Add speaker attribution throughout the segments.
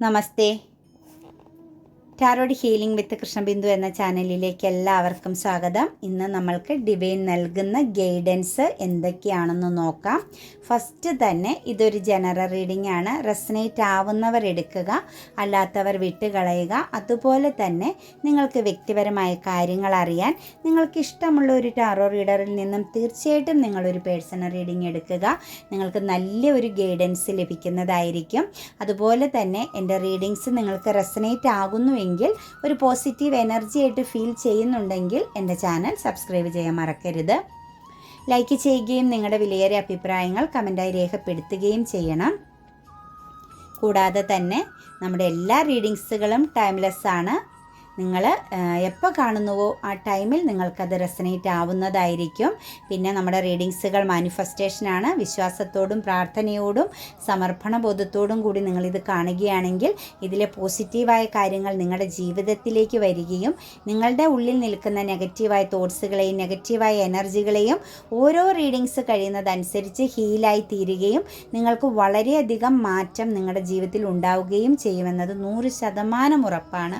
Speaker 1: నమస్తే tarot healing വിത്ത് കൃഷ്ണബിന്ദു എന്ന ചാനലിലേക്ക് എല്ലാവർക്കും സ്വാഗതം. ഇന്ന് നമ്മൾക്ക് ഡിവൈൻ നൽകുന്ന ഗൈഡൻസ് എന്തൊക്കെയാണെന്ന് നോക്കാം. ഫസ്റ്റ് തന്നെ ഇതൊരു ജനറൽ റീഡിംഗ് ആണ്. റെസനേറ്റ് ആവുന്നവർ എടുക്കുക അല്ലാത്തവർ വിട്ടുകളയുക. അതുപോലെ തന്നെ നിങ്ങൾക്ക് വ്യക്തിപരമായ കാര്യങ്ങൾ അറിയാൻ നിങ്ങൾക്ക് ഇഷ്ടമുള്ള ഒരു ടാറോ റീഡറിൽ നിന്നും തീർച്ചയായിട്ടും നിങ്ങളൊരു പേഴ്സണൽ റീഡിംഗ് എടുക്കുക. നിങ്ങൾക്ക് നല്ല ഒരു ഗൈഡൻസ് ലഭിക്കുന്നതായിരിക്കും. അതുപോലെ തന്നെ എന്റെ റീഡിങ്സ് നിങ്ങൾക്ക് റെസനേറ്റ് ആകുന്നുവെങ്കിൽ ഒരു പോസിറ്റീവ് എനർജി ആയിട്ട് ഫീൽ ചെയ്യുന്നുണ്ടെങ്കിൽ എന്റെ ചാനൽ സബ്സ്ക്രൈബ് ചെയ്യാൻ മറക്കരുത്. ലൈക്ക് ചെയ്യുകയും നിങ്ങളുടെ വിലയേറിയ അഭിപ്രായങ്ങൾ കമന്റായി രേഖപ്പെടുത്തുകയും ചെയ്യണം. കൂടാതെ തന്നെ നമ്മുടെ എല്ലാ റീഡിങ്സുകളും ടൈംലെസ് ആണ്. നിങ്ങൾ എപ്പോൾ കാണുന്നുവോ ആ ടൈമിൽ നിങ്ങൾക്കത് റെസനേറ്റ് ആവുന്നതായിരിക്കും. പിന്നെ നമ്മുടെ റീഡിങ്സുകൾ മാനിഫെസ്റ്റേഷനാണ്. വിശ്വാസത്തോടും പ്രാർത്ഥനയോടും സമർപ്പണ ബോധത്തോടും കൂടി നിങ്ങളിത് കാണുകയാണെങ്കിൽ ഇതിലെ പോസിറ്റീവായ കാര്യങ്ങൾ നിങ്ങളുടെ ജീവിതത്തിലേക്ക് വരികയും നിങ്ങളുടെ ഉള്ളിൽ നിൽക്കുന്ന നെഗറ്റീവായ തോട്ട്സുകളെയും നെഗറ്റീവായ എനർജികളെയും ഓരോ റീഡിങ്സ് കഴിയുന്നതനുസരിച്ച് ഹീലായി തീരുകയും നിങ്ങൾക്ക് വളരെയധികം മാറ്റം നിങ്ങളുടെ ജീവിതത്തിൽ ഉണ്ടാവുകയും ചെയ്യുമെന്നത് നൂറ് ശതമാനം ഉറപ്പാണ്.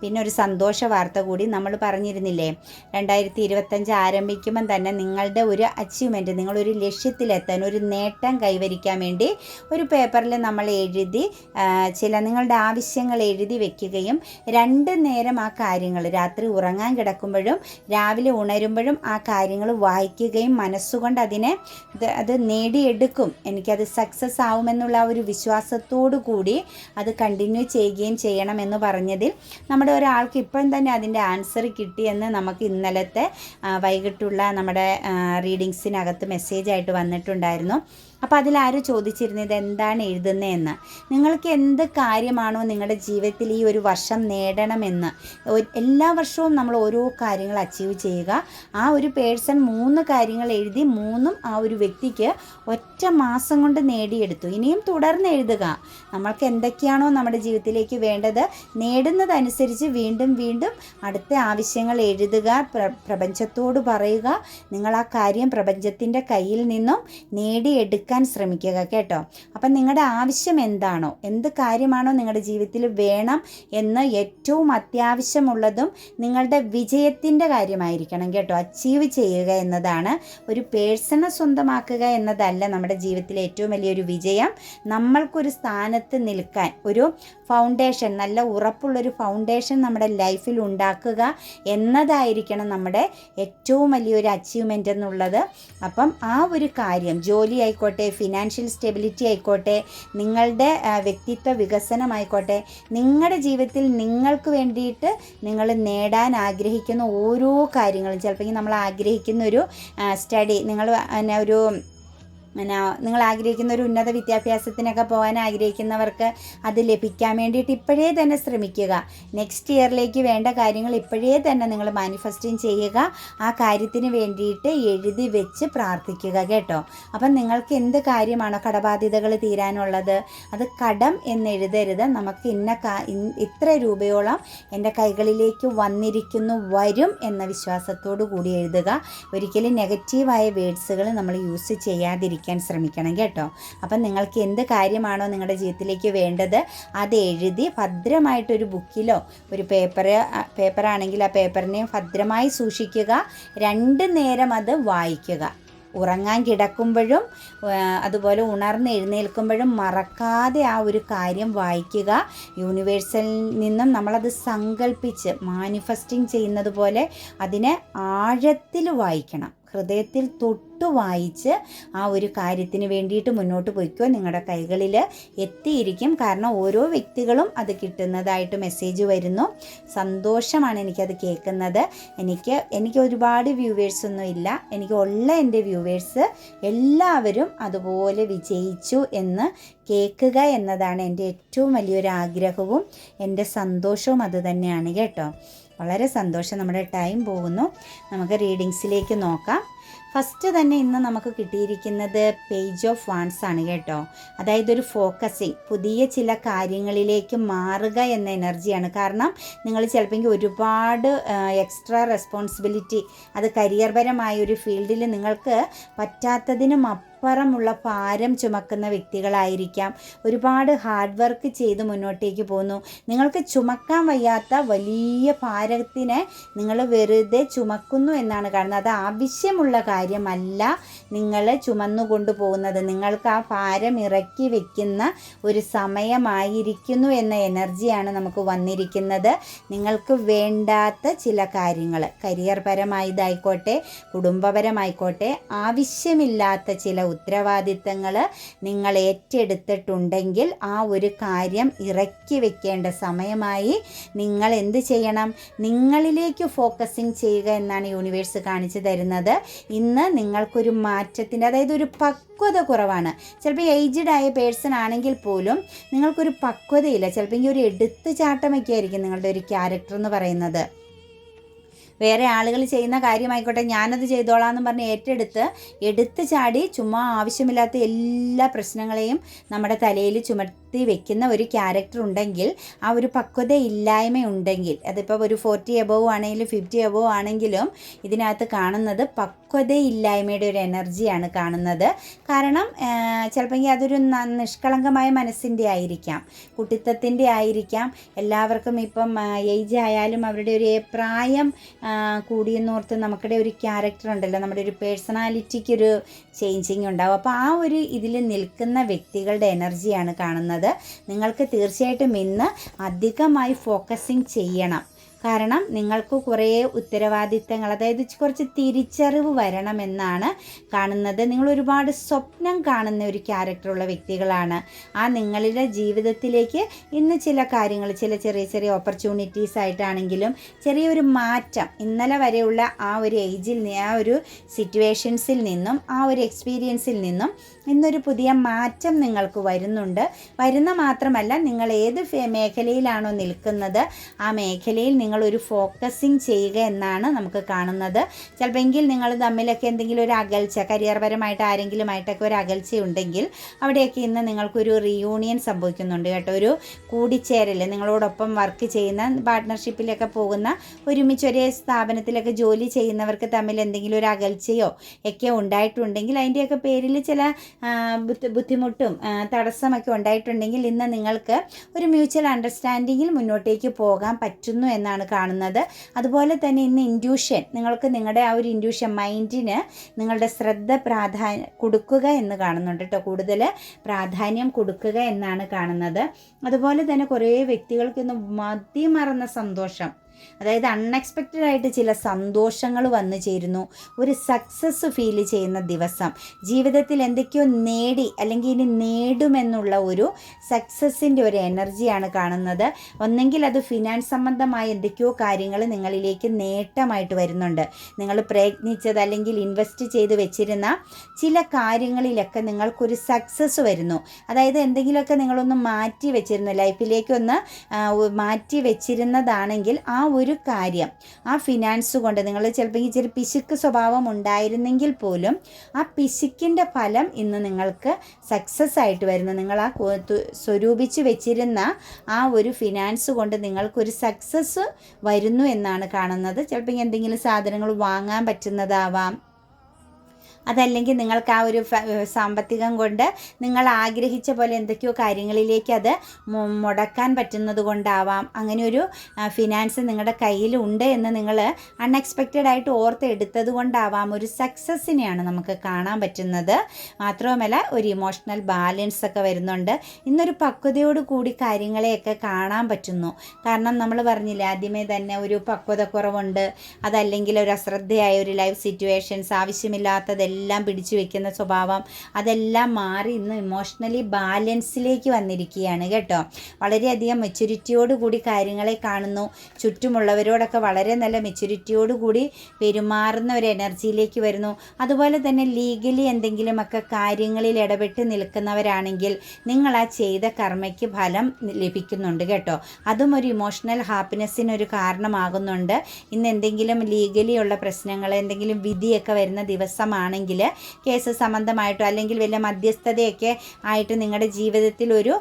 Speaker 1: പിന്നെ ഒരു സന്തോഷ വാർത്ത കൂടി നമ്മൾ പറഞ്ഞിരുന്നില്ലേ? രണ്ടായിരത്തി ഇരുപത്തഞ്ച് ആരംഭിക്കുമ്പം തന്നെ നിങ്ങളുടെ ഒരു അച്ചീവ്മെന്റ് നിങ്ങളൊരു ലക്ഷ്യത്തിലെത്താൻ ഒരു നേട്ടം കൈവരിക്കാൻ വേണ്ടി ഒരു പേപ്പറിൽ നമ്മൾ എഴുതി ചില നിങ്ങളുടെ ആവശ്യങ്ങൾ എഴുതി വെക്കുകയും രണ്ട് നേരം ആ കാര്യങ്ങൾ രാത്രി ഉറങ്ങാൻ കിടക്കുമ്പോഴും രാവിലെ ഉണരുമ്പോഴും ആ കാര്യങ്ങൾ വായിക്കുകയും മനസ്സുകൊണ്ട് അതിനെ അത് നേടിയെടുക്കും. എനിക്കത് സക്സസ് ആവുമെന്നുള്ള ഒരു വിശ്വാസത്തോടു കൂടി അത് കണ്ടിന്യൂ ചെയ്യുകയും ചെയ്യണമെന്ന് പറഞ്ഞതിൽ നമ്മുടെ ഒരാൾക്ക് ഇപ്പം തന്നെ അതിന്റെ ആൻസർ കിട്ടിയെന്ന് നമുക്ക് ഇന്നലത്തെ വൈകിട്ടുള്ള നമ്മുടെ റീഡിങ്സിനകത്ത് മെസ്സേജായിട്ട് വന്നിട്ടുണ്ടായിരുന്നു. അപ്പോൾ അതിലാരും ചോദിച്ചിരുന്നത് എന്താണ് എഴുതുന്നതെന്ന്? നിങ്ങൾക്ക് എന്ത് കാര്യമാണോ നിങ്ങളുടെ ജീവിതത്തിൽ ഈ ഒരു വർഷം നേടണമെന്ന്? എല്ലാ വർഷവും നമ്മൾ ഓരോ കാര്യങ്ങൾ അച്ചീവ് ചെയ്യുക. ആ ഒരു പേഴ്സൺ മൂന്ന് കാര്യങ്ങൾ എഴുതി മൂന്നും ആ ഒരു വ്യക്തിക്ക് ഒറ്റ മാസം കൊണ്ട് നേടിയെടുത്തു. ഇനിയും തുടർന്ന് എഴുതുക. നമ്മൾക്ക് എന്തൊക്കെയാണോ നമ്മുടെ ജീവിതത്തിലേക്ക് വേണ്ടത് നേടുന്നതനുസരിച്ച് വീണ്ടും വീണ്ടും അടുത്ത ആവശ്യങ്ങൾ എഴുതുക പ്ര- പ്രപഞ്ചത്തോട് പറയുക. നിങ്ങൾ ആ കാര്യം പ്രപഞ്ചത്തിന്റെ കയ്യിൽ നിന്നും നേടിയെടുക്കാൻ ശ്രമിക്കുക കേട്ടോ. അപ്പം നിങ്ങളുടെ ആവശ്യം എന്താണോ എന്ത് കാര്യമാണോ നിങ്ങളുടെ ജീവിതത്തിൽ വേണം എന്ന് ഏറ്റവും അത്യാവശ്യമുള്ളതും നിങ്ങളുടെ വിജയത്തിന്റെ കാര്യമായിരിക്കണം കേട്ടോ. അച്ചീവ് ചെയ്യുക എന്നതാണ് ഒരു പേഴ്സണ സ്വന്തമാക്കുക എന്നതല്ല നമ്മുടെ ജീവിതത്തിലെ ഏറ്റവും വലിയൊരു വിജയം. നമ്മൾക്കൊരു സ്ഥാനത്ത് നിൽക്കാൻ ഒരു ഫൗണ്ടേഷൻ നല്ല ഉറപ്പുള്ളൊരു ഫൗണ്ടേഷൻ നമ്മുടെ ലൈഫിൽ ഉണ്ടാക്കുക എന്നതായിരിക്കണം നമ്മുടെ ഏറ്റവും വലിയൊരു അച്ചീവ്മെന്റ് എന്നുള്ളത്. അപ്പം ആ ഒരു കാര്യം ജോലി ആയിക്കോട്ടെ ഫിനാൻഷ്യൽ സ്റ്റെബിലിറ്റി ആയിക്കോട്ടെ നിങ്ങളുടെ വ്യക്തിത്വ വികസനമായിക്കോട്ടെ നിങ്ങളുടെ ജീവിതത്തിൽ നിങ്ങൾക്ക് വേണ്ടിയിട്ട് നിങ്ങൾ നേടാൻ ആഗ്രഹിക്കുന്ന ഓരോ കാര്യങ്ങളും ചിലപ്പോൾ നമ്മൾ ആഗ്രഹിക്കുന്ന ഒരു സ്റ്റഡി നിങ്ങൾ ഒരു പിന്നെ നിങ്ങൾ ആഗ്രഹിക്കുന്ന ഒരു ഉന്നത വിദ്യാഭ്യാസത്തിനൊക്കെ പോകാൻ ആഗ്രഹിക്കുന്നവർക്ക് അത് ലഭിക്കാൻ വേണ്ടിയിട്ട് ഇപ്പോഴേ തന്നെ ശ്രമിക്കുക. നെക്സ്റ്റ് ഇയറിലേക്ക് വേണ്ട കാര്യങ്ങൾ ഇപ്പോഴേ തന്നെ നിങ്ങൾ മാനിഫെസ്റ്റിങ് ചെയ്യുക. ആ കാര്യത്തിന് വേണ്ടിയിട്ട് എഴുതി വെച്ച് പ്രാർത്ഥിക്കുക കേട്ടോ. അപ്പം നിങ്ങൾക്ക് എന്ത് കാര്യമാണോ കടബാധ്യതകൾ തീരാനുള്ളത്? അത് കടം എന്നെഴുതരുത് നമുക്ക് ഇന്ന ഇത്ര രൂപയോളം എന്റെ കൈകളിലേക്ക് വന്നിരിക്കുന്നു വരും എന്ന വിശ്വാസത്തോടു കൂടി എഴുതുക. ഒരിക്കലും നെഗറ്റീവായ വേഡ്സുകൾ നമ്മൾ യൂസ് ചെയ്യാതിരിക്കാൻ ശ്രമിക്കണം കേട്ടോ. അപ്പം നിങ്ങൾക്ക് എന്ത് കാര്യമാണോ നിങ്ങളുടെ ജീവിതത്തിലേക്ക് വേണ്ടത് അത് എഴുതി ഭദ്രമായിട്ടൊരു ബുക്കിലോ ഒരു പേപ്പർ പേപ്പറാണെങ്കിൽ ആ പേപ്പറിനെയും ഭദ്രമായി സൂക്ഷിക്കുക. രണ്ട് നേരം അത് വായിക്കുക. ഉറങ്ങാൻ കിടക്കുമ്പോഴും അതുപോലെ ഉണർന്ന് എഴുന്നേൽക്കുമ്പോഴും മറക്കാതെ ആ ഒരു കാര്യം വായിക്കുക. യൂണിവേഴ്സിൽ നിന്നും നമ്മളത് സങ്കല്പിച്ച് മാനിഫെസ്റ്റിംഗ് ചെയ്യുന്നത് പോലെ അതിനെ ആഴത്തിൽ വായിക്കണം. ഹൃദയത്തിൽ തൊട്ട് വായിച്ച് ആ ഒരു കാര്യത്തിന് വേണ്ടിയിട്ട് മുന്നോട്ട് പോയിക്കോ. നിങ്ങളുടെ കൈകളിൽ എത്തിയിരിക്കും. കാരണം ഓരോ വ്യക്തികളും അത് കിട്ടുന്നതായിട്ട് മെസ്സേജ് വരുന്നു. സന്തോഷമാണ് എനിക്കത് കേൾക്കുന്നത്. എനിക്ക് എനിക്ക് ഒരുപാട് വ്യൂവേഴ്സ് ഒന്നും ഇല്ല. എനിക്ക് ഉള്ള എന്റെ വ്യൂവേഴ്സ് എല്ലാവരും അതുപോലെ വിജയിച്ചു എന്ന് കേൾക്കുക എന്നതാണ് എന്റെ ഏറ്റവും വലിയൊരു ആഗ്രഹവും. എന്റെ സന്തോഷവും അതുതന്നെയാണ് കേട്ടോ. വളരെ സന്തോഷം നമ്മുടെ ടൈം പോകുന്നു. നമുക്ക് റീഡിങ്സിലേക്ക് നോക്കാം. ഫസ്റ്റ് തന്നെ ഇന്ന് നമുക്ക് കിട്ടിയിരിക്കുന്നത് പേജ് ഓഫ് വാൻസ് ആണ് കേട്ടോ. അതായത് ഒരു ഫോക്കസിങ് പുതിയ ചില കാര്യങ്ങളിലേക്ക് മാറുക എന്ന എനർജിയാണ് കാരണം നിങ്ങൾ ചിലപ്പോൾ ഒരുപാട് എക്സ്ട്രാ റെസ്പോൺസിബിലിറ്റി അത് കരിയർപരമായ ഒരു ഫീൽഡിൽ നിങ്ങൾക്ക് പറ്റാത്തതിനും അപ്പുറം അപ്പുറമുള്ള ഭാരം ചുമക്കുന്ന വ്യക്തികളായിരിക്കാം. ഒരുപാട് ഹാർഡ് വർക്ക് ചെയ്ത് മുന്നോട്ടേക്ക് പോകുന്നു. നിങ്ങൾക്ക് ചുമക്കാൻ വയ്യാത്ത വലിയ ഭാരത്തിനെ നിങ്ങൾ വെറുതെ ചുമക്കുന്നു എന്നാണ് കാണുന്നത്. അത് ആവശ്യമുള്ള കാര്യമല്ല നിങ്ങൾ ചുമന്നു കൊണ്ടുപോകുന്നത് നിങ്ങൾക്ക് ആ ഭാരം ഇറക്കി വെക്കുന്ന ഒരു സമയമായിരിക്കുന്നു എന്ന എനർജിയാണ് നമുക്ക് വന്നിരിക്കുന്നത്. നിങ്ങൾക്ക് വേണ്ടാത്ത ചില കാര്യങ്ങൾ. കരിയർ പരമായതായിക്കോട്ടെ കുടുംബപരമായിക്കോട്ടെ ആവശ്യമില്ലാത്ത ചില ഉത്തരവാദിത്തങ്ങൾ നിങ്ങൾ ഏറ്റെടുത്തിട്ടുണ്ടെങ്കിൽ ആ ഒരു കാര്യം ഇറക്കി വെക്കേണ്ട സമയമായി നിങ്ങൾ എന്ത് ചെയ്യണം? നിങ്ങളിലേക്ക് ഫോക്കസിങ് ചെയ്യുക എന്നാണ് യൂണിവേഴ്സ് കാണിച്ചു തരുന്നത്. ഇന്ന് നിങ്ങൾക്കൊരു മാറ്റത്തിന്റെ അതായത് ഒരു പക്വത കുറവാണ്. ചിലപ്പോൾ ഏജ്ഡ് ആയ പേഴ്സൺ ആണെങ്കിൽ പോലും നിങ്ങൾക്കൊരു പക്വതയില്ല. ചിലപ്പോൾ ഒരു എടുത്തു ചാട്ടമൊക്കെ ആയിരിക്കും നിങ്ങളുടെ ഒരു ക്യാരക്ടർ എന്ന് പറയുന്നത്. വേറെ ആളുകൾ ചെയ്യുന്ന കാര്യമായിക്കോട്ടെ ഞാനത് ചെയ്തോളാം എന്ന് പറഞ്ഞ് ഏറ്റെടുത്ത് എടുത്ത് ചാടി ചുമ്മാ ആവശ്യമില്ലാത്ത എല്ലാ പ്രശ്നങ്ങളെയും നമ്മുടെ തലയിൽ ചുമത്തി വെക്കുന്ന ഒരു ക്യാരക്ടർ ഉണ്ടെങ്കിൽ ആ ഒരു പക്വത ഇല്ലായ്മ ഉണ്ടെങ്കിൽ അതിപ്പോൾ ഒരു ഫോർട്ടി എബോവ് ആണെങ്കിലും ഫിഫ്റ്റി എബോവ് ആണെങ്കിലും ഇതിനകത്ത് കാണുന്നത് പക്വതയില്ലായ്മയുടെ ഒരു എനർജിയാണ് കാണുന്നത്. കാരണം ചിലപ്പോൾ അതൊരു നിഷ്കളങ്കമായ മനസ്സിന്റെ ആയിരിക്കാം കുട്ടിത്തത്തിന്റെ ആയിരിക്കാം. എല്ലാവർക്കും ഇപ്പം ഏജ് ആയാലും അവരുടെ ഒരു പ്രായം കൂടിയെന്നോർത്ത് നമുക്കിടെ ഒരു ക്യാരക്ടർ ഉണ്ടല്ലോ നമ്മുടെ ഒരു പേഴ്സണാലിറ്റിക്കൊരു ചേഞ്ചിങ് ഉണ്ടാവും. അപ്പോൾ ആ ഒരു ഇതിൽ നിൽക്കുന്ന വ്യക്തികളുടെ എനർജിയാണ് കാണുന്നത്. നിങ്ങൾക്ക് തീർച്ചയായിട്ടും ഇന്ന് അധികമായി ഫോക്കസിങ് ചെയ്യണം. കാരണം നിങ്ങൾക്ക് കുറേ ഉത്തരവാദിത്തങ്ങൾ അതായത് കുറച്ച് തിരിച്ചറിവ് വരണമെന്നാണ് കാണുന്നത്. നിങ്ങൾ ഒരുപാട് സ്വപ്നം കാണുന്ന ഒരു ക്യാരക്ടറുള്ള വ്യക്തികളാണ്. ആ നിങ്ങളുടെ ജീവിതത്തിലേക്ക് ഇന്ന് ചില കാര്യങ്ങൾ ചില ചെറിയ ചെറിയ ഓപ്പർച്യൂണിറ്റീസ് ആയിട്ടാണെങ്കിലും ചെറിയൊരു മാറ്റം ഇന്നലെ വരെയുള്ള ആ ഒരു ഏജിൽ ആ ഒരു സിറ്റുവേഷൻസിൽ നിന്നും ആ ഒരു എക്സ്പീരിയൻസിൽ നിന്നും ഇന്നൊരു പുതിയ മാറ്റം നിങ്ങൾക്ക് വരുന്നുണ്ട്. വരുന്ന മാത്രമല്ല നിങ്ങൾ ഏത് മേഖലയിലാണോ നിൽക്കുന്നത് ആ മേഖലയിൽ നിങ്ങൾ ഒരു ഫോക്കസിങ് ചെയ്യുക എന്നാണ് നമുക്ക് കാണുന്നത്. ചിലപ്പോൾ നിങ്ങൾ തമ്മിലൊക്കെ എന്തെങ്കിലും ഒരു അകൽച്ച കരിയർ പരമായിട്ട് ആരെങ്കിലുമായിട്ടൊക്കെ ഒരു അകൽച്ച ഉണ്ടെങ്കിൽ അവിടെയൊക്കെ ഇന്ന് നിങ്ങൾക്കൊരു റിയൂണിയൻ സംഭവിക്കുന്നുണ്ട് കേട്ടോ. ഒരു കൂടിച്ചേരൽ നിങ്ങളോടൊപ്പം വർക്ക് ചെയ്യുന്ന പാർട്ട്ണർഷിപ്പിലൊക്കെ പോകുന്ന ഒരുമിച്ച് ഒരേ സ്ഥാപനത്തിലൊക്കെ ജോലി ചെയ്യുന്നവർക്ക് തമ്മിൽ എന്തെങ്കിലും ഒരു അകൽച്ചയോ ഒക്കെ ഉണ്ടായിട്ടുണ്ടെങ്കിൽ അതിന്റെയൊക്കെ പേരിൽ ചില ബുദ്ധിമുട്ടും തടസ്സമൊക്കെ ഉണ്ടായിട്ടുണ്ടെങ്കിൽ ഇന്ന് നിങ്ങൾക്ക് ഒരു മ്യൂച്വൽ അണ്ടർസ്റ്റാൻഡിങ്ങിൽ മുന്നോട്ടേക്ക് പോകാൻ പറ്റുന്നു എന്നാണ് കാണുന്നത്. അതുപോലെ തന്നെ ഇന്ന് ഇൻഡ്യൂഷൻ നിങ്ങൾക്ക് നിങ്ങളുടെ ആ ഒരു ഇൻഡ്യൂഷൻ മൈൻഡിന് നിങ്ങളുടെ ശ്രദ്ധ പ്രാധാന്യം കൊടുക്കുക എന്ന് കാണുന്നുണ്ട് കേട്ടോ കൂടുതൽ പ്രാധാന്യം കൊടുക്കുക എന്നാണ് കാണുന്നത്. അതുപോലെ തന്നെ കുറേ വ്യക്തികൾക്ക് ഇന്ന് മതിമറന്ന സന്തോഷം. അതായത് അൺഎക്സ്പെക്റ്റഡ് ആയിട്ട് ചില സന്തോഷങ്ങൾ വന്നു ചേരുന്നു. ഒരു സക്സസ് ഫീൽ ചെയ്യുന്ന ദിവസം. ജീവിതത്തിൽ എന്തൊക്കെയോ നേടി അല്ലെങ്കിൽ ഇനി നേടുമെന്നുള്ള ഒരു സക്സസിന്റെ ഒരു എനർജിയാണ് കാണുന്നത്. ഒന്നെങ്കിൽ അത് ഫിനാൻസ് സംബന്ധമായ എന്തൊക്കെയോ കാര്യങ്ങൾ നിങ്ങളിലേക്ക് നേട്ടമായിട്ട് വരുന്നുണ്ട്. നിങ്ങൾ പ്രയത്നിച്ചത് അല്ലെങ്കിൽ ഇൻവെസ്റ്റ് ചെയ്ത് വെച്ചിരുന്ന ചില കാര്യങ്ങളിലൊക്കെ നിങ്ങൾക്കൊരു സക്സസ് വരുന്നു. അതായത് എന്തെങ്കിലുമൊക്കെ നിങ്ങളൊന്ന് മാറ്റി വെച്ചിരുന്നു. ലൈഫിലേക്കൊന്ന് മാറ്റി വെച്ചിരുന്നതാണെങ്കിൽ ആ ഒരു കാര്യം. ആ ഫിനാൻസ് കൊണ്ട് നിങ്ങൾ ചിലപ്പോൾ ഇച്ചിരി പിശുക്ക് സ്വഭാവം ഉണ്ടായിരുന്നെങ്കിൽ പോലും ആ പിശുക്കിന്റെ ഫലം ഇന്ന് നിങ്ങൾക്ക് സക്സസ് ആയിട്ട് വരുന്നു. നിങ്ങൾ ആ സ്വരൂപിച്ച് വെച്ചിരുന്ന ആ ഒരു ഫിനാൻസ് കൊണ്ട് നിങ്ങൾക്കൊരു സക്സസ് വരുന്നു എന്നാണ് കാണുന്നത്. ചിലപ്പോൾ എന്തെങ്കിലും സാധനങ്ങൾ വാങ്ങാൻ പറ്റുന്നതാവാം. അതല്ലെങ്കിൽ നിങ്ങൾക്ക് ആ ഒരു സാമ്പത്തികം കൊണ്ട് നിങ്ങൾ ആഗ്രഹിച്ച പോലെ എന്തൊക്കെയോ കാര്യങ്ങളിലേക്ക് അത് മുടക്കാൻ പറ്റുന്നത് കൊണ്ടാവാം. അങ്ങനെ ഒരു ഫിനാൻസ് നിങ്ങളുടെ കയ്യിൽ ഉണ്ട് എന്ന് നിങ്ങൾ അൺഎക്സ്പെക്റ്റഡ് ആയിട്ട് ഓർത്ത് എടുത്തത് കൊണ്ടാവാം. ഒരു സക്സസ്സിനെയാണ് നമുക്ക് കാണാൻ പറ്റുന്നത്. മാത്രവുമല്ല ഒരു ഇമോഷണൽ ബാലൻസ് ഒക്കെ വരുന്നുണ്ട്. ഇന്നൊരു പക്വതയോട് കൂടി കാര്യങ്ങളെയൊക്കെ കാണാൻ പറ്റുന്നു. കാരണം നമ്മൾ പറഞ്ഞില്ലേ ആദ്യമേ തന്നെ ഒരു പക്വതക്കുറവുണ്ട് അതല്ലെങ്കിൽ ഒരു അശ്രദ്ധയായ ഒരു ലൈഫ് സിറ്റുവേഷൻസ് ആവശ്യമില്ലാത്തതെല്ലാം എല്ലാം പിടിച്ചു വെക്കുന്ന സ്വഭാവം അതെല്ലാം മാറി ഇന്ന് ഇമോഷണലി ബാലൻസിലേക്ക് വന്നിരിക്കുകയാണ് കേട്ടോ. വളരെയധികം മെച്യൂരിറ്റിയോട് കൂടി കാര്യങ്ങളെ കാണുന്നു. ചുറ്റുമുള്ളവരോടൊക്കെ വളരെ നല്ല മെച്യൂരിറ്റിയോട് കൂടി പെരുമാറുന്ന ഒരു എനർജിയിലേക്ക് വരുന്നു. അതുപോലെ തന്നെ ലീഗലി എന്തെങ്കിലുമൊക്കെ കാര്യങ്ങളിൽ ഇടപെട്ട് നിൽക്കുന്നവരാണെങ്കിൽ നിങ്ങൾ ആ ചെയ്ത കർമ്മയ്ക്ക് ഫലം ലഭിക്കുന്നുണ്ട് കേട്ടോ. അതും ഒരു ഇമോഷണൽ ഹാപ്പിനെസ്സിനൊരു കാരണമാകുന്നുണ്ട്. ഇന്ന് എന്തെങ്കിലും ലീഗലി ഉള്ള പ്രശ്നങ്ങൾ എന്തെങ്കിലും വിധിയൊക്കെ വരുന്ന ദിവസമാണെങ്കിൽ ആണെങ്കിൽ കേസ് സംബന്ധമായിട്ടോ അല്ലെങ്കിൽ വലിയ മധ്യസ്ഥതയൊക്കെ ആയിട്ട് നിങ്ങളുടെ ജീവിതത്തിൽ ഒരു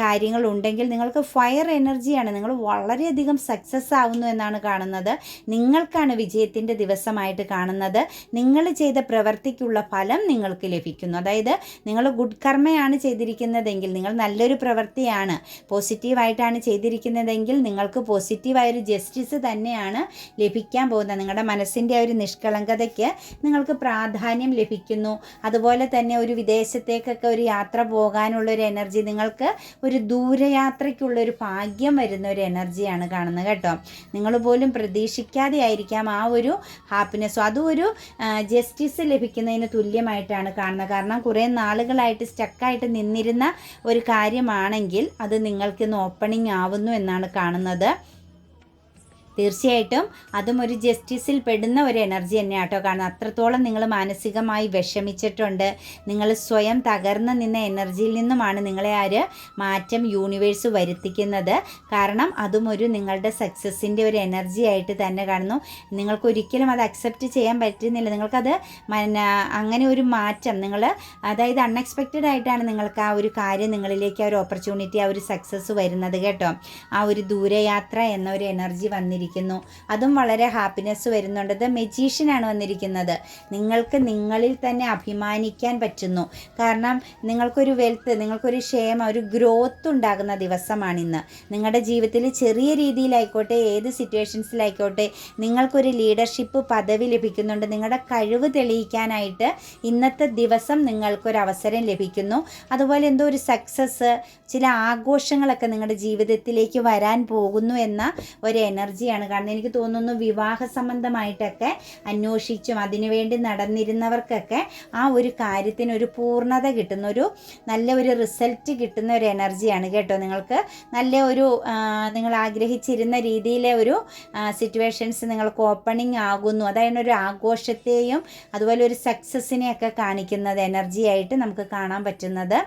Speaker 1: കാര്യങ്ങൾ ഉണ്ടെങ്കിൽ നിങ്ങൾക്ക് ഫയർ എനർജിയാണ് നിങ്ങൾ വളരെയധികം സക്സസ് ആവുന്നു എന്നാണ് കാണുന്നത്. നിങ്ങൾക്കാണ് വിജയത്തിന്റെ ദിവസമായിട്ട് കാണുന്നത്. നിങ്ങൾ ചെയ്ത പ്രവൃത്തിക്കുള്ള ഫലം നിങ്ങൾക്ക് ലഭിക്കുന്നു. അതായത് നിങ്ങൾ ഗുഡ് കർമ്മയാണ് ചെയ്തിരിക്കുന്നതെങ്കിൽ നിങ്ങൾ നല്ലൊരു പ്രവൃത്തിയാണ് പോസിറ്റീവായിട്ടാണ് ചെയ്തിരിക്കുന്നതെങ്കിൽ നിങ്ങൾക്ക് പോസിറ്റീവായൊരു ജസ്റ്റിസ് തന്നെയാണ് ലഭിക്കാൻ പോകുന്നത്. നിങ്ങളുടെ മനസ്സിന്റെ ആ ഒരു നിഷ്കളങ്കതയ്ക്ക് നിങ്ങൾക്ക് പ്രാധാന്യം ലഭിക്കുന്നു. അതുപോലെ തന്നെ ഒരു വിദേശത്തേക്കൊക്കെ ഒരു യാത്ര പോകാനുള്ള ഒരു എനർജി നിങ്ങൾക്ക് ഒരു ദൂരയാത്രയ്ക്കുള്ള ഒരു ഭാഗ്യം വരുന്ന ഒരു എനർജിയാണ് കാണുന്നത് കേട്ടോ. നിങ്ങൾ പോലും പ്രതീക്ഷിക്കാതെ ആയിരിക്കാം ആ ഒരു ഹാപ്പിനെസ്സും അതും ഒരു ജസ്റ്റിസ് ലഭിക്കുന്നതിന് തുല്യമായിട്ടാണ് കാണുന്നത്. കാരണം കുറേ നാളുകളായിട്ട് സ്റ്റക്കായിട്ട് നിന്നിരുന്ന ഒരു കാര്യമാണെങ്കിൽ അത് നിങ്ങൾക്കിന്ന് ഓപ്പണിംഗ് ആവുന്നു എന്നാണ് കാണുന്നത്. തീർച്ചയായിട്ടും അതും ഒരു ജസ്റ്റിസിൽ പെടുന്ന ഒരു എനർജി തന്നെയാണ് കേട്ടോ കാരണം അത്രത്തോളം നിങ്ങൾ മാനസികമായി വിഷമിച്ചിട്ടുണ്ട്. നിങ്ങൾ സ്വയം തകർന്ന് നിന്ന എനർജിയിൽ നിന്നുമാണ് നിങ്ങളെ ആര് മാറ്റം യൂണിവേഴ്സ് വരുത്തിക്കുന്നത്. കാരണം അതും ഒരു നിങ്ങളുടെ സക്സസിന്റെ ഒരു എനർജി ആയിട്ട് തന്നെ കാണുന്നു. നിങ്ങൾക്ക് ഒരിക്കലും അത് അക്സെപ്റ്റ് ചെയ്യാൻ പറ്റുന്നില്ല. നിങ്ങൾക്കത് അങ്ങനെ ഒരു മാറ്റം നിങ്ങൾ അതായത് അൺഎക്സ്പെക്റ്റഡ് ആയിട്ടാണ് നിങ്ങൾക്ക് ആ ഒരു കാര്യം നിങ്ങളിലേക്ക് ആ ഒരു ഓപ്പർച്യൂണിറ്റി ആ ഒരു സക്സസ് വരുന്നത് കേട്ടോ. ആ ഒരു ദൂരയാത്ര എന്നൊരു എനർജി എനർജി വന്നിരിക്കുന്നു. അതും വളരെ ഹാപ്പിനെസ് വരുന്നുണ്ട്. ഇത് മെജീഷ്യനാണ് വന്നിരിക്കുന്നത്. നിങ്ങൾക്ക് നിങ്ങളിൽ തന്നെ അഭിമാനിക്കാൻ പറ്റുന്നു. കാരണം നിങ്ങൾക്കൊരു വെൽത്ത് നിങ്ങൾക്കൊരു ക്ഷേമ ഒരു ഗ്രോത്ത് ഉണ്ടാകുന്ന ദിവസമാണ് ഇന്ന് നിങ്ങളുടെ ജീവിതത്തിൽ ചെറിയ രീതിയിലായിക്കോട്ടെ ഏത് സിറ്റുവേഷൻസിലായിക്കോട്ടെ നിങ്ങൾക്കൊരു ലീഡർഷിപ്പ് പദവി ലഭിക്കുന്നുണ്ട്. നിങ്ങളുടെ കഴിവ് തെളിയിക്കാനായിട്ട് ഇന്നത്തെ ദിവസം നിങ്ങൾക്കൊരു അവസരം ലഭിക്കുന്നു. അതുപോലെ എന്തോ ഒരു സക്സസ് ചില ആഘോഷങ്ങളൊക്കെ നിങ്ങളുടെ ജീവിതത്തിലേക്ക് വരാൻ പോകുന്നു എന്ന ഒരു എനർജിയാണ് കാരണം എനിക്ക് തോന്നുന്നു വിവാഹ സംബന്ധമായിട്ടൊക്കെ അന്വേഷിച്ചും അതിനുവേണ്ടി നടന്നിരുന്നവർക്കൊക്കെ ആ ഒരു കാര്യത്തിന് ഒരു പൂർണത കിട്ടുന്ന ഒരു നല്ല ഒരു റിസൾട്ട് കിട്ടുന്ന ഒരു എനർജിയാണ് കേട്ടോ. നിങ്ങൾക്ക് നല്ല ഒരു നിങ്ങൾ ആഗ്രഹിച്ചിരുന്ന രീതിയിലെ ഒരു സിറ്റുവേഷൻസ് നിങ്ങൾക്ക് ഓപ്പണിംഗ് ആകുന്നു. അതായത് ഒരു ആഘോഷത്തെയും അതുപോലെ ഒരു സക്സസ്സിനെയൊക്കെ കാണിക്കുന്നത് എനർജിയായിട്ട് നമുക്ക് കാണാൻ പറ്റുന്നത്.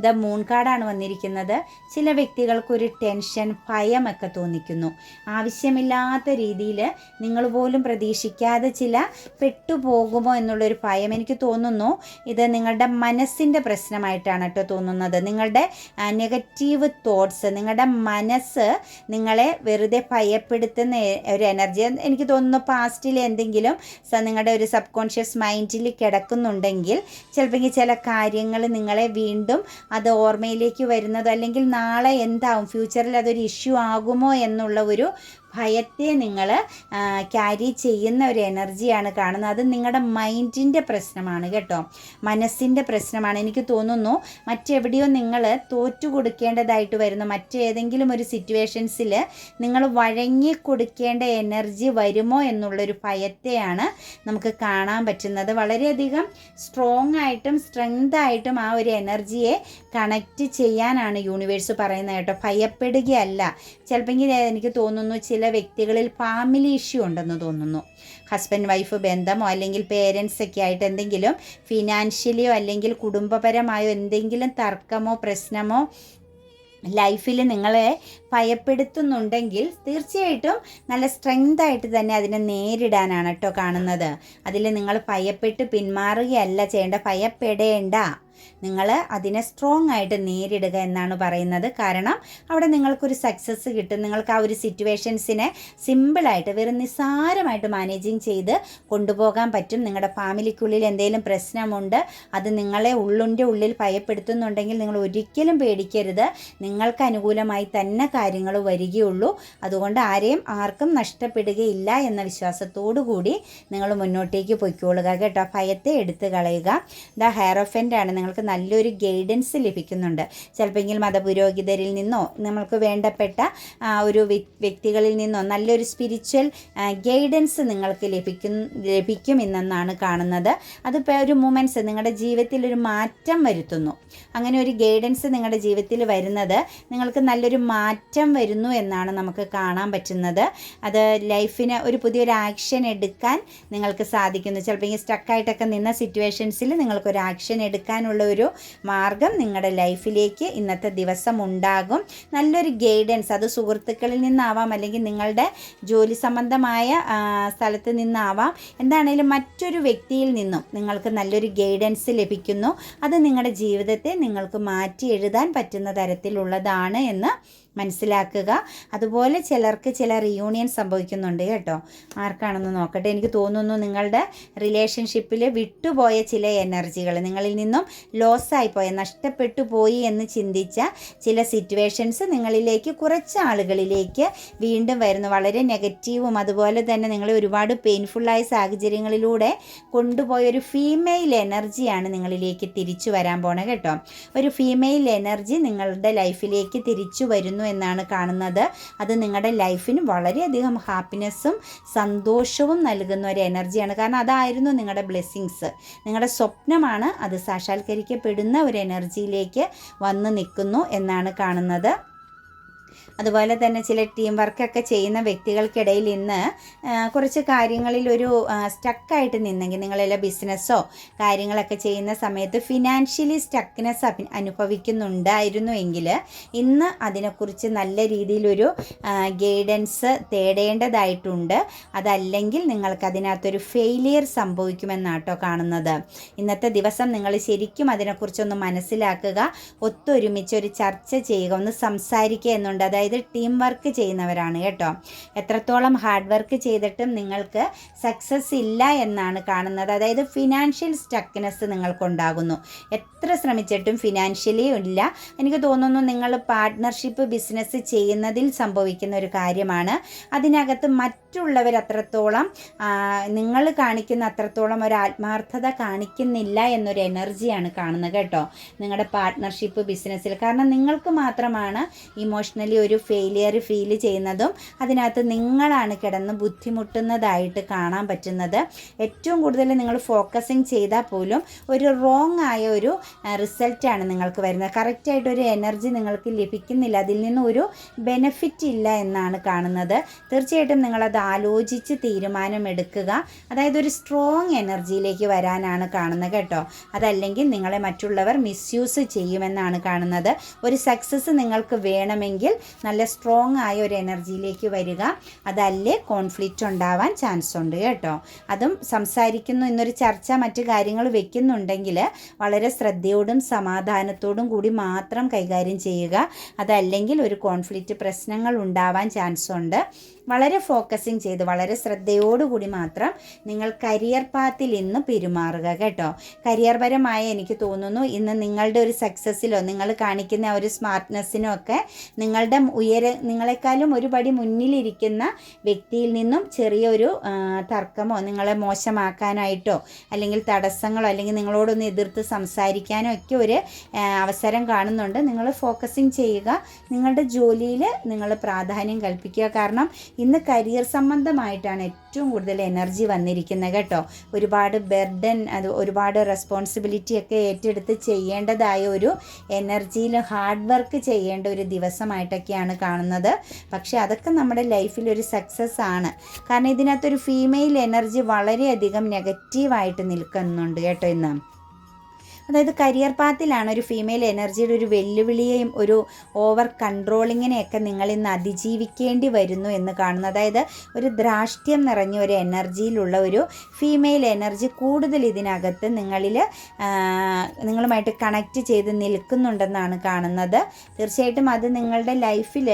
Speaker 1: ദ മൂൺ കാർഡാണ് വന്നിരിക്കുന്നത്. ചില വ്യക്തികൾക്കൊരു ടെൻഷൻ ഭയമൊക്കെ തോന്നിക്കുന്നു. ആവശ്യമില്ലാത്ത രീതിയിൽ നിങ്ങൾ പോലും പ്രതീക്ഷിക്കാതെ ചില പെട്ടുപോകുമോ എന്നുള്ളൊരു ഭയം എനിക്ക് തോന്നുന്നു. ഇത് നിങ്ങളുടെ മനസ്സിന്റെ പ്രശ്നമായിട്ടാണ് കേട്ടോ തോന്നുന്നത്. നിങ്ങളുടെ നെഗറ്റീവ് തോട്ട്സ് നിങ്ങളുടെ മനസ്സ് നിങ്ങളെ വെറുതെ ഭയപ്പെടുത്തുന്ന ഒരു എനർജി എനിക്ക് തോന്നുന്നു പാസ്റ്റിൽ എന്തെങ്കിലും നിങ്ങളുടെ ഒരു സബ് കോൺഷ്യസ് മൈൻഡിൽ കിടക്കുന്നുണ്ടെങ്കിൽ ചിലപ്പോൾ ചില കാര്യങ്ങൾ നിങ്ങളെ വീണ്ടും അത് ഓർമ്മയിലേക്ക് വരുന്നത് അല്ലെങ്കിൽ നാളെ എന്താവും? ഫ്യൂച്ചറിൽ അതൊരു ഇഷ്യൂ ആകുമോ എന്നുള്ള ഒരു ഭയത്തെ നിങ്ങൾ ക്യാരി ചെയ്യുന്ന ഒരു എനർജിയാണ് കാണുന്നത്. അത് നിങ്ങളുടെ മൈൻഡിന്റെ പ്രശ്നമാണ് കേട്ടോ. മനസ്സിന്റെ പ്രശ്നമാണ്. എനിക്ക് തോന്നുന്നു മറ്റെവിടെയോ നിങ്ങൾ തോറ്റു കൊടുക്കേണ്ടതായിട്ട് വരുന്നു. മറ്റേതെങ്കിലും ഒരു സിറ്റുവേഷൻസിൽ നിങ്ങൾ വഴങ്ങി കൊടുക്കേണ്ട എനർജി വരുമോ എന്നുള്ളൊരു ഭയത്തെയാണ് നമുക്ക് കാണാൻ പറ്റുന്നത്. വളരെയധികം സ്ട്രോങ് ആയിട്ടും സ്ട്രെങ്ത് ആയിട്ടും ആ ഒരു എനർജിയെ കണക്റ്റ് ചെയ്യാനാണ് യൂണിവേഴ്സ് പറയുന്നത് കേട്ടോ. ഭയപ്പെടുകയല്ല. ചിലപ്പോൾ എനിക്ക് തോന്നുന്നു ചില വ്യക്തികളിൽ ഫാമിലി ഇഷ്യൂ ഉണ്ടെന്ന് തോന്നുന്നു. ഹസ്ബൻഡ് വൈഫ് ബന്ധമോ അല്ലെങ്കിൽ പേരൻസ് ഒക്കെ ആയിട്ട് എന്തെങ്കിലും ഫിനാൻഷ്യലിയോ അല്ലെങ്കിൽ കുടുംബപരമായോ എന്തെങ്കിലും തർക്കമോ പ്രശ്നമോ ലൈഫിൽ നിങ്ങളെ ഭയപ്പെടുത്തുന്നുണ്ടെങ്കിൽ തീർച്ചയായിട്ടും നല്ല സ്ട്രെങ്ത് ആയിട്ട് തന്നെ അതിനെ നേരിടാനാണ് കേട്ടോ കാണുന്നത്. അതിൽ നിങ്ങൾ ഭയപ്പെട്ട് പിന്മാറുകയല്ല ചെയ്യേണ്ട ഭയപ്പെടേണ്ട. നിങ്ങൾ അതിനെ സ്ട്രോങ് ആയിട്ട് നേരിടുക എന്നാണ് പറയുന്നത്. കാരണം അവിടെ നിങ്ങൾക്കൊരു സക്സസ് കിട്ടും. നിങ്ങൾക്ക് ആ ഒരു സിറ്റുവേഷൻസിനെ സിമ്പിളായിട്ട് വെറും നിസ്സാരമായിട്ട് മാനേജിങ് ചെയ്ത് കൊണ്ടുപോകാൻ പറ്റും. നിങ്ങളുടെ ഫാമിലിക്കുള്ളിൽ എന്തെങ്കിലും പ്രശ്നമുണ്ട് അത് നിങ്ങളെ ഉള്ളിന്റെ ഉള്ളിൽ ഭയപ്പെടുത്തുന്നുണ്ടെങ്കിൽ നിങ്ങൾ ഒരിക്കലും പേടിക്കരുത്. നിങ്ങൾക്ക് അനുകൂലമായി തന്നെ കാര്യങ്ങൾ വരികയുള്ളൂ. അതുകൊണ്ട് ആരെയും ആർക്കും നഷ്ടപ്പെടുകയില്ല എന്ന വിശ്വാസത്തോടു കൂടി നിങ്ങൾ മുന്നോട്ടേക്ക് പൊയ്ക്കോളുക കേട്ടോ. ഭയത്തെ എടുത്തു കളയുക. ദ ഹെയർ ആണ്. നിങ്ങൾക്ക് നല്ലൊരു ഗൈഡൻസ് ലഭിക്കുന്നുണ്ട്. ചിലപ്പോൾ മതപുരോഹിതരിൽ നിന്നോ നമ്മൾക്ക് വേണ്ടപ്പെട്ട ഒരു വ്യക്തികളിൽ നിന്നോ നല്ലൊരു സ്പിരിച്വൽ ഗൈഡൻസ് നിങ്ങൾക്ക് ലഭിക്കും ലഭിക്കും എന്നെന്നാണ് കാണുന്നത് അതിപ്പോൾ ഒരു മൂമെന്റ്സ് നിങ്ങളുടെ ജീവിതത്തിൽ ഒരു മാറ്റം വരുത്തുന്നു. അങ്ങനെ ഒരു ഗൈഡൻസ് നിങ്ങളുടെ ജീവിതത്തിൽ വരുന്നത് നിങ്ങൾക്ക് നല്ലൊരു മാറ്റം വരുന്നു എന്നാണ് നമുക്ക് കാണാൻ പറ്റുന്നത്. അത് ലൈഫിന് ഒരു പുതിയൊരു ആക്ഷൻ എടുക്കാൻ നിങ്ങൾക്ക് സാധിക്കുന്നു. ചിലപ്പോൾ ഈ സ്റ്റക്കായിട്ടൊക്കെ നിന്ന സിറ്റുവേഷൻസിൽ നിങ്ങൾക്കൊരു ആക്ഷൻ എടുക്കാനുള്ള ചെയ്യാനുള്ള ഒരു മാർഗം നിങ്ങളുടെ ലൈഫിലേക്ക് ഇന്നത്തെ ദിവസം ഉണ്ടാകും നല്ലൊരു ഗൈഡൻസ് അത് സുഹൃത്തുക്കളിൽ നിന്നാവാം അല്ലെങ്കിൽ നിങ്ങളുടെ ജോലി സംബന്ധമായ സ്ഥലത്ത് നിന്നാവാം. എന്താണേലും മറ്റൊരു വ്യക്തിയിൽ നിന്നും നിങ്ങൾക്ക് നല്ലൊരു ഗൈഡൻസ് ലഭിക്കുന്നു. അത് നിങ്ങളുടെ ജീവിതത്തെ നിങ്ങൾക്ക് മാറ്റി എഴുതാൻ പറ്റുന്ന തരത്തിലുള്ളതാണ് എന്ന് മനസ്സിലാക്കുക. അതുപോലെ ചിലർക്ക് ചില റിയൂണിയൻ സംഭവിക്കുന്നുണ്ട് കേട്ടോ. ആർക്കാണെന്ന് നോക്കട്ടെ. എനിക്ക് തോന്നുന്നു നിങ്ങളുടെ റിലേഷൻഷിപ്പിൽ വിട്ടുപോയ ചില എനർജികൾ നിങ്ങളിൽ നിന്നും ലോസായി പോയ നഷ്ടപ്പെട്ടു പോയി എന്ന് ചിന്തിച്ച ചില സിറ്റുവേഷൻസ് നിങ്ങളിലേക്ക് കുറച്ച് ആളുകളിലേക്ക് വീണ്ടും വരുന്നു. വളരെ നെഗറ്റീവും അതുപോലെ തന്നെ നിങ്ങളെ ഒരുപാട് പെയിൻഫുള്ളായ സാഹചര്യങ്ങളിലൂടെ കൊണ്ടുപോയ ഒരു ഫീമെയിൽ എനർജിയാണ് നിങ്ങളിലേക്ക് തിരിച്ചു വരാൻ പോണേ കേട്ടോ. ഒരു ഫീമെയിൽ എനർജി നിങ്ങളുടെ ലൈഫിലേക്ക് തിരിച്ചു വരുന്നു എന്നാണ് കാണുന്നത്. അത് നിങ്ങളുടെ ലൈഫിന് വളരെയധികം ഹാപ്പിനെസ്സും സന്തോഷവും നൽകുന്ന ഒരു എനർജിയാണ്. കാരണം അതായിരുന്നു നിങ്ങളുടെ ബ്ലെസ്സിങ്സ്. നിങ്ങളുടെ സ്വപ്നമാണ് അത് സാക്ഷാത്കരിക്കപ്പെടുന്ന ഒരു എനർജിയിലേക്ക് വന്ന് നിൽക്കുന്നു എന്നാണ് കാണുന്നത്. അതുപോലെ തന്നെ ചില ടീം വർക്കൊക്കെ ചെയ്യുന്ന വ്യക്തികൾക്കിടയിൽ ഇന്ന് കുറച്ച് കാര്യങ്ങളിൽ ഒരു സ്റ്റക്കായിട്ട് നിന്നെങ്കിൽ നിങ്ങളെല്ലാം ബിസിനസ്സോ കാര്യങ്ങളൊക്കെ ചെയ്യുന്ന സമയത്ത് ഫിനാൻഷ്യലി സ്റ്റക്നെസ് അനുഭവിക്കുന്നുണ്ടായിരുന്നു എങ്കിൽ ഇന്ന് അതിനെക്കുറിച്ച് നല്ല രീതിയിലൊരു ഗൈഡൻസ് തേടേണ്ടതായിട്ടുണ്ട്. അതല്ലെങ്കിൽ നിങ്ങൾക്ക് അതിനകത്തൊരു ഫെയിലിയർ സംഭവിക്കുമെന്നാട്ടോ കാണുന്നത്. ഇന്നത്തെ ദിവസം നിങ്ങൾ ശരിക്കും അതിനെക്കുറിച്ചൊന്ന് മനസ്സിലാക്കുക ഒത്തൊരുമിച്ച് ഒരു ചർച്ച ചെയ്യുക ഒന്ന് സംസാരിക്കുക എന്നുണ്ട്. അതായത് ടീം വർക്ക് ചെയ്യുന്നവരാണ് കേട്ടോ. എത്രത്തോളം ഹാർഡ് വർക്ക് ചെയ്തിട്ടും നിങ്ങൾക്ക് സക്സസ് ഇല്ല എന്നാണ് കാണുന്നത്. അതായത് ഫിനാൻഷ്യൽ സ്റ്റക്നെസ് നിങ്ങൾക്കുണ്ടാകുന്നു. എത്ര ശ്രമിച്ചിട്ടും ഫിനാൻഷ്യലി ഇല്ല. എനിക്ക് തോന്നുന്നു നിങ്ങൾ പാർട്ട്ണർഷിപ്പ് ബിസിനസ് ചെയ്യുന്നതിൽ സംഭവിക്കുന്ന ഒരു കാര്യമാണ്. അതിനകത്ത് മറ്റുള്ളവർ അത്രത്തോളം നിങ്ങൾ കാണിക്കുന്ന അത്രത്തോളം ഒരു ആത്മാർത്ഥത കാണിക്കുന്നില്ല എന്നൊരു എനർജിയാണ് കാണുന്നത് കേട്ടോ നിങ്ങളുടെ പാർട്ട്ണർഷിപ്പ് ബിസിനസ്സിൽ. കാരണം നിങ്ങൾക്ക് മാത്രമാണ് ഇമോഷണലി ഒരു ഫെയിലിയർ ഫീൽ ചെയ്യുന്നതും അതിനകത്ത് നിങ്ങളാണ് കിടന്ന് ബുദ്ധിമുട്ടുന്നതായിട്ട് കാണാൻ പറ്റുന്നത്. ഏറ്റവും കൂടുതൽ നിങ്ങൾ ഫോക്കസിങ് ചെയ്താൽ പോലും ഒരു റോങ് ആയ ഒരു റിസൾട്ടാണ് നിങ്ങൾക്ക് വരുന്നത്. കറക്റ്റായിട്ട് ഒരു എനർജി നിങ്ങൾക്ക് ലഭിക്കുന്നില്ല. അതിൽ നിന്നും ഒരു ബെനഫിറ്റ് ഇല്ല എന്നാണ് കാണുന്നത്. തീർച്ചയായിട്ടും നിങ്ങളത് ആലോചിച്ച് തീരുമാനമെടുക്കുക. അതായത് ഒരു സ്ട്രോങ് എനർജിയിലേക്ക് വരാനാണ് കാണുന്നത് കേട്ടോ. അതല്ലെങ്കിൽ നിങ്ങളെ മറ്റുള്ളവർ മിസ്യൂസ് ചെയ്യുമെന്നാണ് കാണുന്നത്. ഒരു സക്സസ് നിങ്ങൾക്ക് വേണമെങ്കിൽ നല്ല സ്ട്രോങ് ആയ ഒരു എനർജിയിലേക്ക് വരിക. അതല്ലേ കോൺഫ്ലിക്റ്റ് ഉണ്ടാവാൻ ചാൻസ് ഉണ്ട് കേട്ടോ. അതും സംസാരിക്കുന്നു എന്നൊരു ചർച്ച മറ്റ് കാര്യങ്ങൾ വെക്കുന്നുണ്ടെങ്കിൽ വളരെ ശ്രദ്ധയോടും സമാധാനത്തോടും കൂടി മാത്രം കൈകാര്യം ചെയ്യുക. അതല്ലെങ്കിൽ ഒരു കോൺഫ്ലിക്റ്റ് പ്രശ്നങ്ങൾ ഉണ്ടാവാൻ ചാൻസ് ഉണ്ട്. വളരെ ഫോക്കസിങ് ചെയ്ത് വളരെ ശ്രദ്ധയോടുകൂടി മാത്രം നിങ്ങൾ കരിയർ പാത്തിൽ ഇന്ന് പെരുമാറുക കേട്ടോ. കരിയർ പരമായ എനിക്ക് തോന്നുന്നു ഇന്ന് നിങ്ങളുടെ ഒരു സക്സസ്സിലോ നിങ്ങൾ കാണിക്കുന്ന ഒരു സ്മാർട്ട്നെസ്സിനോ ഒക്കെ നിങ്ങളുടെ ഉയര നിങ്ങളെക്കാളും ഒരുപടി മുന്നിലിരിക്കുന്ന വ്യക്തിയിൽ നിന്നും ചെറിയൊരു തർക്കമോ നിങ്ങളെ മോശമാക്കാനായിട്ടോ അല്ലെങ്കിൽ തടസ്സങ്ങളോ അല്ലെങ്കിൽ നിങ്ങളോടൊന്ന് എതിർത്ത് സംസാരിക്കാനോ ഒക്കെ ഒരു അവസരം കാണുന്നുണ്ട്. നിങ്ങൾ ഫോക്കസിങ് ചെയ്യുക. നിങ്ങളുടെ ജോലിയിൽ നിങ്ങൾ പ്രാധാന്യം കൽപ്പിക്കുക. കാരണം ഇന്ന് കരിയർ സംബന്ധമായിട്ടാണ് ഏറ്റവും കൂടുതൽ എനർജി വന്നിരിക്കുന്നത് കേട്ടോ. ഒരുപാട് ബെർഡൻ അത് ഒരുപാട് റെസ്പോൺസിബിലിറ്റി ഒക്കെ ഏറ്റെടുത്ത് ചെയ്യേണ്ടതായ ഒരു എനർജിയിൽ ഹാർഡ് വർക്ക് ചെയ്യേണ്ട ഒരു ദിവസമായിട്ടൊക്കെയാണ് കാണുന്നത്. പക്ഷേ അതൊക്കെ നമ്മുടെ ലൈഫിൽ ഒരു സക്സസ് ആണ്. കാരണം ഇതിനകത്തൊരു ഫീമെയിൽ എനർജി വളരെയധികം നെഗറ്റീവായിട്ട് നിൽക്കുന്നുണ്ട് കേട്ടോ ഇന്ന്. അതായത് കരിയർ പാത്തിലാണ് ഒരു ഫീമെയിൽ എനർജിയുടെ ഒരു വെല്ലുവിളിയെയും ഒരു ഓവർ കൺട്രോളിങ്ങിനെയൊക്കെ നിങ്ങൾ ഇന്ന് അതിജീവിക്കേണ്ടി വരുന്നു എന്ന് കാണുന്നു. അതായത് ഒരു ദ്രാഷ്ട്യം നിറഞ്ഞ ഒരു എനർജിയിലുള്ള ഒരു ഫീമെയിൽ എനർജി കൂടുതൽ ഇതിനകത്ത് നിങ്ങളിൽ നിങ്ങളുമായിട്ട് കണക്റ്റ് ചെയ്ത് നിൽക്കുന്നുണ്ടെന്നാണ് കാണുന്നത്. തീർച്ചയായിട്ടും അത് നിങ്ങളുടെ ലൈഫിൽ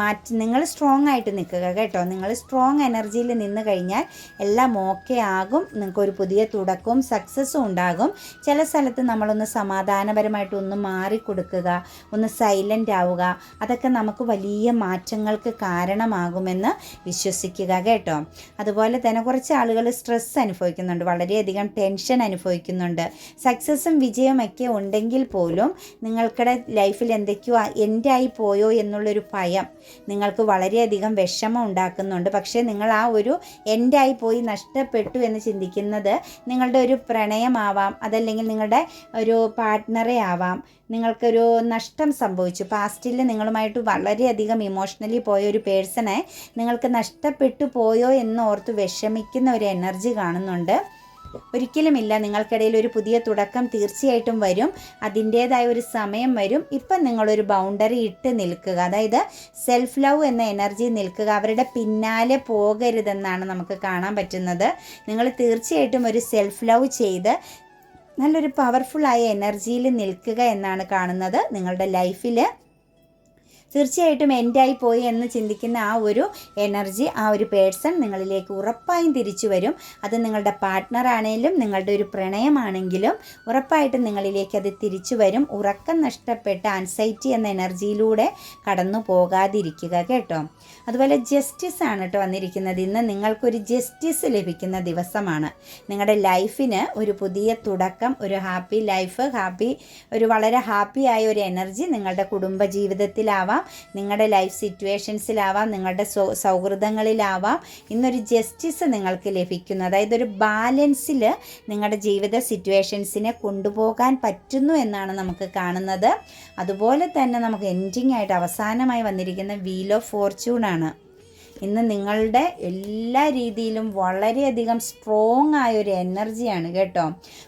Speaker 1: മാറ്റി നിങ്ങൾ സ്ട്രോങ് ആയിട്ട് നിൽക്കുക കേട്ടോ. നിങ്ങൾ സ്ട്രോങ് എനർജിയിൽ നിന്ന് കഴിഞ്ഞാൽ എല്ലാം ഓക്കെ ആകും. നിങ്ങൾക്ക് ഒരു പുതിയ തുടക്കവും സക്സസ്സും ഉണ്ടാകും. ചില സ്ഥലത്ത് നമ്മളൊന്ന് സമാധാനപരമായിട്ട് ഒന്ന് മാറിക്കൊടുക്കുക ഒന്ന് സൈലന്റ് ആവുക. അതൊക്കെ നമുക്ക് വലിയ മാറ്റങ്ങൾക്ക് കാരണമാകുമെന്ന് വിശ്വസിക്കുക കേട്ടോ. അതുപോലെ തന്നെ കുറച്ച് ആളുകൾ സ്ട്രെസ് അനുഭവിക്കുന്നുണ്ട്. വളരെയധികം ടെൻഷൻ അനുഭവിക്കുന്നുണ്ട്. സക്സസ്സും വിജയമൊക്കെ ഉണ്ടെങ്കിൽ പോലും നിങ്ങൾക്കിടെ ലൈഫിൽ എന്തൊക്കെയോ എൻഡായി പോയോ എന്നുള്ളൊരു ഭയം നിങ്ങൾക്ക് വളരെയധികം വിഷമം ഉണ്ടാക്കുന്നുണ്ട്. പക്ഷേ നിങ്ങൾ ആ ഒരു എൻഡായി പോയി നഷ്ടപ്പെട്ടു എന്ന് ചിന്തിക്കുന്നത് നിങ്ങളുടെ ഒരു പ്രണയമാവാം. അതല്ലെങ്കിൽ നിങ്ങളുടെ ഒരു പാർട്ട്ണറെ ആവാം. നിങ്ങൾക്കൊരു നഷ്ടം സംഭവിച്ചു. പാസ്റ്റിൽ നിങ്ങളുമായിട്ട് വളരെയധികം ഇമോഷണലി പോയ ഒരു പേഴ്സണെ നിങ്ങൾക്ക് നഷ്ടപ്പെട്ടു പോയോ എന്ന് ഓർത്ത് വിഷമിക്കുന്ന ഒരു എനർജി കാണുന്നുണ്ട്. ഒരിക്കലുമില്ല നിങ്ങൾക്കിടയിൽ ഒരു പുതിയ തുടക്കം തീർച്ചയായിട്ടും വരും. അതിന്റേതായ ഒരു സമയം വരും. ഇപ്പം നിങ്ങളൊരു ബൗണ്ടറി ഇട്ട് നിൽക്കുക. അതായത് സെൽഫ് ലവ് എന്ന എനർജി നിൽക്കുക. അവരുടെ പിന്നാലെ പോകരുതെന്നാണ് നമുക്ക് കാണാൻ പറ്റുന്നത്. നിങ്ങൾ തീർച്ചയായിട്ടും ഒരു സെൽഫ് ലവ് ചെയ്ത് നല്ലൊരു പവർഫുള്ളായ എനർജിയിൽ നിൽക്കുക എന്നാണ് കാണുന്നത് നിങ്ങളുടെ ലൈഫിൽ തീർച്ചയായിട്ടും എൻഡായി പോയി എന്ന് ചിന്തിക്കുന്ന ആ ഒരു എനർജി ആ ഒരു പേഴ്സൺ നിങ്ങളിലേക്ക് ഉറപ്പായും തിരിച്ചു വരും. അത് നിങ്ങളുടെ പാർട്ട്ണർ ആണെങ്കിലും നിങ്ങളുടെ ഒരു പ്രണയമാണെങ്കിലും ഉറപ്പായിട്ടും നിങ്ങളിലേക്ക് അത് തിരിച്ചു വരും. ഉറക്കം നഷ്ടപ്പെട്ട ആൻസൈറ്റി എന്ന എനർജിയിലൂടെ കടന്നു പോകാതിരിക്കുക കേട്ടോ. അതുപോലെ ജസ്റ്റിസ് ആണ് കേട്ടോ വന്നിരിക്കുന്നത്. ഇന്ന് നിങ്ങൾക്കൊരു ജസ്റ്റിസ് ലഭിക്കുന്ന ദിവസമാണ്. നിങ്ങളുടെ ലൈഫിന് ഒരു പുതിയ തുടക്കം ഒരു ഹാപ്പി ലൈഫ് ഹാപ്പി ഒരു വളരെ ഹാപ്പി ആയ ഒരു എനർജി നിങ്ങളുടെ കുടുംബ ജീവിതത്തിലാവാം നിങ്ങളുടെ ലൈഫ് സിറ്റുവേഷൻസിലാവാം നിങ്ങളുടെ സൗഹൃദങ്ങളിലാവാം ഇന്നൊരു ജസ്റ്റിസ് നിങ്ങൾക്ക് ലഭിക്കുന്നു. അതായത് ഒരു ബാലൻസിൽ നിങ്ങളുടെ ജീവിത സിറ്റുവേഷൻസിനെ കൊണ്ടുപോകാൻ പറ്റുന്നു എന്നാണ് നമുക്ക് കാണുന്നത്. അതുപോലെ തന്നെ നമുക്ക് എൻഡിങ് ആയിട്ട് അവസാനമായി വന്നിരിക്കുന്ന വീൽ ഓഫ് ഫോർച്യൂൺ ആണ്. ഇന്ന് നിങ്ങളുടെ എല്ലാ രീതിയിലും വളരെയധികം സ്ട്രോങ് ആയ ഒരു എനർജിയാണ് കേട്ടോ.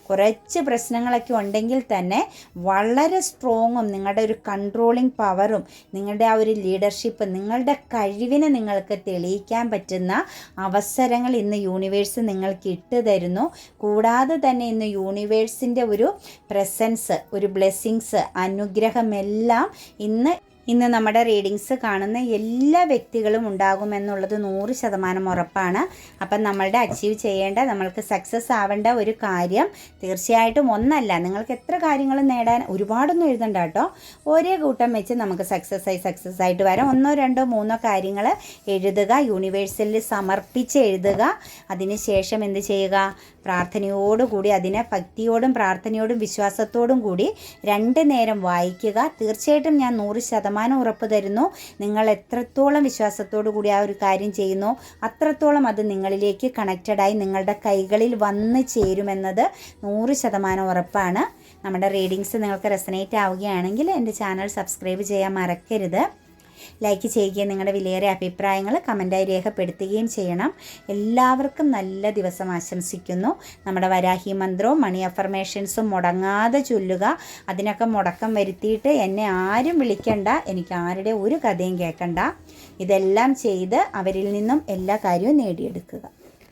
Speaker 1: കുറച്ച് പ്രശ്നങ്ങളൊക്കെ ഉണ്ടെങ്കിൽ തന്നെ വളരെ സ്ട്രോങ്ങും നിങ്ങളുടെ ഒരു കൺട്രോളിങ് പവറും നിങ്ങളുടെ ആ ഒരു ലീഡർഷിപ്പ് നിങ്ങളുടെ കഴിവിനെ നിങ്ങൾക്ക് തെളിയിക്കാൻ പറ്റുന്ന അവസരങ്ങൾ ഇന്ന് യൂണിവേഴ്സ് നിങ്ങൾക്ക് ഇട്ട് തരുന്നു. കൂടാതെ തന്നെ ഇന്ന് യൂണിവേഴ്സിന്റെ ഒരു പ്രസൻസ് ഒരു ബ്ലെസ്സിങ്സ് അനുഗ്രഹമെല്ലാം ഇന്ന് ഇന്ന് നമ്മുടെ റീഡിങ്സ് കാണുന്ന എല്ലാ വ്യക്തികളും ഉണ്ടാകുമെന്നുള്ളത് നൂറ് ശതമാനം ഉറപ്പാണ്. അപ്പം നമ്മളുടെ അച്ചീവ് ചെയ്യേണ്ട നമ്മൾക്ക് സക്സസ് ആവേണ്ട ഒരു കാര്യം തീർച്ചയായിട്ടും ഒന്നല്ല. നിങ്ങൾക്ക് എത്ര കാര്യങ്ങൾ നേടാൻ ഒരുപാടൊന്നും എഴുതണ്ട കേട്ടോ. ഒരേ കൂട്ടം വെച്ച് നമുക്ക് സക്സസ് ആയി സക്സസ് ആയിട്ട് വരാം. ഒന്നോ രണ്ടോ മൂന്നോ കാര്യങ്ങൾ എഴുതുക യൂണിവേഴ്സലിൽ സമർപ്പിച്ച് എഴുതുക. അതിനുശേഷം എന്ത് ചെയ്യുക? പ്രാർത്ഥനയോടുകൂടി അതിനെ ഭക്തിയോടും പ്രാർത്ഥനയോടും വിശ്വാസത്തോടും കൂടി രണ്ട് നേരം വായിക്കുക. തീർച്ചയായിട്ടും ഞാൻ നൂറ് ശതമാനം ഉറപ്പ് തരുന്നു. നിങ്ങൾ എത്രത്തോളം വിശ്വാസത്തോടു കൂടി ആ ഒരു കാര്യം ചെയ്യുന്നു അത്രത്തോളം അത് നിങ്ങളിലേക്ക് കണക്റ്റഡായി നിങ്ങളുടെ കൈകളിൽ വന്ന് ചേരുമെന്നത് നൂറ് ശതമാനം ഉറപ്പാണ്. നമ്മുടെ റീഡിങ്സ് നിങ്ങൾക്ക് റെസനേറ്റ് ആവുകയാണെങ്കിൽ എന്റെ ചാനൽ സബ്സ്ക്രൈബ് ചെയ്യാൻ മറക്കരുത്. ലൈക്ക് ചെയ്യുകയും നിങ്ങളുടെ വിലയേറിയ അഭിപ്രായങ്ങൾ കമന്റായി രേഖപ്പെടുത്തുകയും ചെയ്യണം. എല്ലാവർക്കും നല്ല ദിവസം ആശംസിക്കുന്നു. നമ്മുടെ വരാഹി മന്ത്രവും മണി അഫർമേഷൻസും മുടങ്ങാതെ ചൊല്ലുക. അതിനൊക്കെ മുടക്കം വരുത്തിയിട്ട് എന്നെ ആരും വിളിക്കണ്ട. എനിക്ക് ആരുടെ ഒരു കഥയും കേൾക്കണ്ട. ഇതെല്ലാം ചെയ്ത് അവരിൽ നിന്നും എല്ലാ കാര്യവും നേടിയെടുക്കുക.